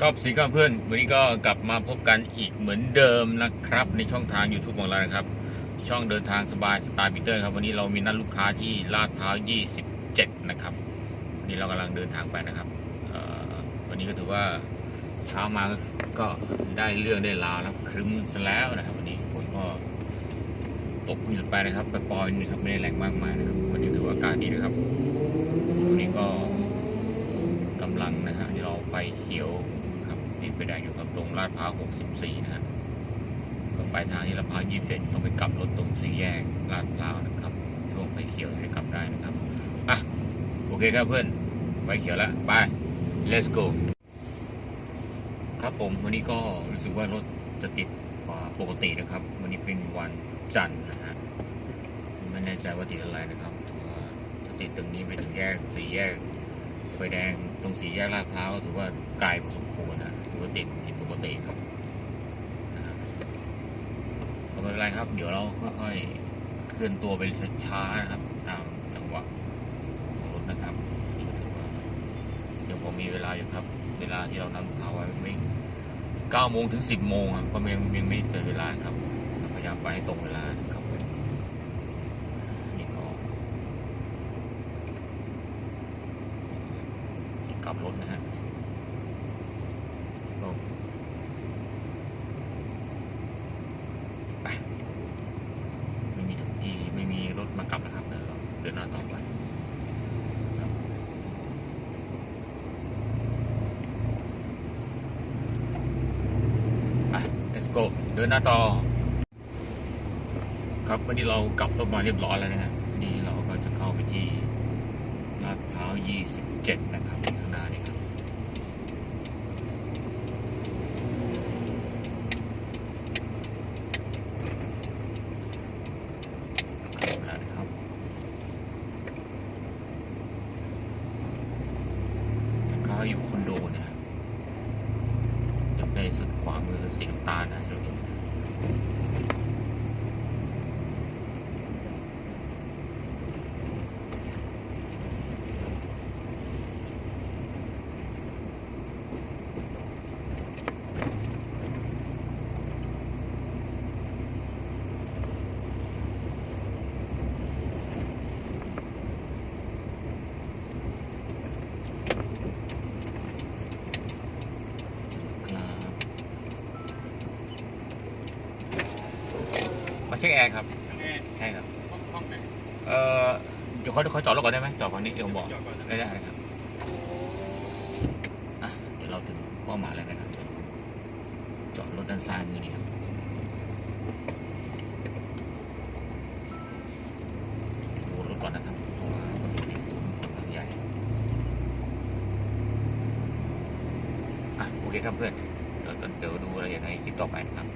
ก็สีกับเพื่อนวันนี้ก็กลับมาพบกันอีกเหมือนเดิมนะครับ ในช่องทาง YouTube ของเรานะครับ ช่องเดินทางสบายสไตล์ปีเตอร์ครับ วันนี้เรามีนัดลูกค้าที่ลาดพร้าว 27 นะครับวันนี้เรากำลังเดินทางไปนะครับวันนี้ก็ถือว่าเช้ามาก็ได้เรื่องได้ราวแล้วครึ้มซะแล้วนะครับ วันนี้ฝนก็ตกหยุดไปนะครับไปปล่อยนะครับไม่ได้แรงมากมายนะครับ วันนี้ถือว่าอากาศดีนะครับช่วงนี้ก็กำลังนะฮะที่เราไฟเขียว ดไฟแดงอยู่ครับตรงลาดพร้าว 64 นะฮะก็ไปทางที่ลาดพร้าว 27 ต้องไปกลับรถตรงสี่แยกลาดพร้าวนะครับ ช่วงไฟเขียวจะกลับได้นะครับ อะ โอเคครับเพื่อน ไฟเขียวแล้วไป let's go ครับผมวันนี้ก็รู้สึกว่ารถจะติดกว่าปกตินะครับ วันนี้เป็นวันจันทร์นะฮะไม่แน่ใจว่าติดอะไรนะครับถ้าติดตรงนี้ไปถึงแยกสี่แยก ไฟแดงตรงสีแยกลาดพร้าวถือว่าไกลพอสมควรนะถือว่าติดผิดปกติครับนะฮะก็ไม่เป็นไรครับ เดี๋ยวเราค่อยๆเคลื่อนตัวไปช้าๆนะครับ ตามจังหวะของรถนะครับนี่ก็ถือว่าเดี๋ยวผมมีเวลาอยู่ครับ เวลาที่เรานำลูกค้าไว้ไม่เก้าโมงถึงสิบโมงครับก็ยังยังไม่เกินเวลาครับพยายามไปให้ตรงเวลานะครับนี่ก็ับรถนะฮะก็ไปไม่มีที่ไม่มีรถมากลับนะครับ เดี๋ยวเดินหน้าต่อไปไป let's go เดินหน้าต่อ ครับวันนี้เรากลับรถมาเรียบร้อยแล้วนะฮะวันนี้เราก็จะเข้าไปที่ลาดพร้าว 27 นะครับข้างหน้านี่ครับ ข้างหน้านะครับเขาอยู่คอนโดนะฮะจุดในสุดขวา มือสีน้ำตาลนะเราเห็นนะครับมา เช็คแอร์ครับยังไงใช่ครับห้องห้องไหนเอ่อเดี๋ยวเขาเขาจอดรถก่อนได้ไหมจอดฝั่งนี้เดี๋ยวผมบอก จอดก่อนนะได้ได้ครับอะเดี๋ยวเราถึงเป้าหมายแล้วนะครับ จอดรถด้านซ้ายมือนี่ครับดูรถก่อนนะครับเพราะว่าคนดูนี่คนทางใหญ่อะโอเคครับเพื่อน เดี๋ยวเดี๋ยวดูรายละเอียดในคลิปต่อไปนะครับ